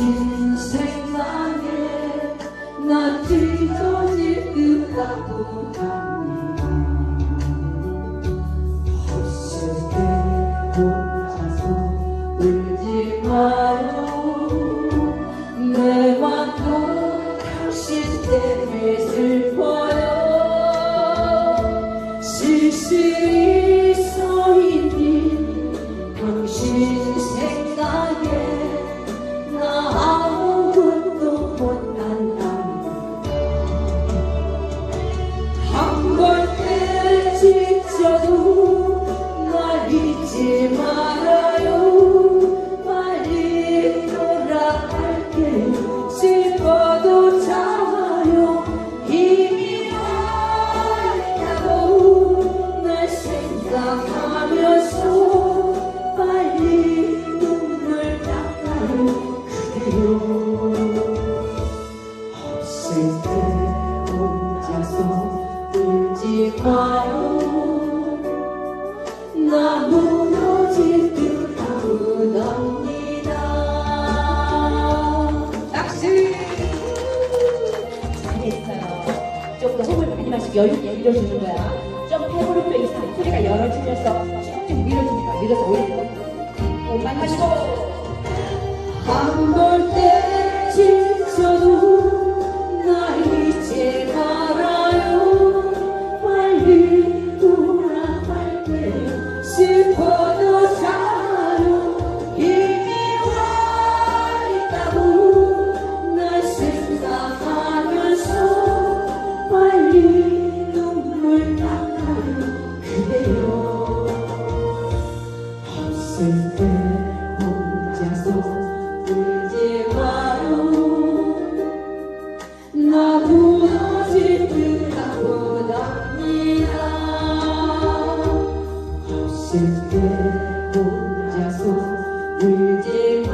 인생만에 나 뒤처지듯 보답니다 없을 때 혼자서 울지 마요. 내맘도 당신 때문에 슬퍼 여유 있게 밀어주는 거야. 좀 페브로페 이상 소리가 열어주면서 쭉쭉 거야. 밀어서 올리고. 호흡 많이 마시고. 한볼때 지쳐도 없을 때 혼자서 울지 마요. 나 무너질 듯 아프답니다 없을 때 혼자서 울지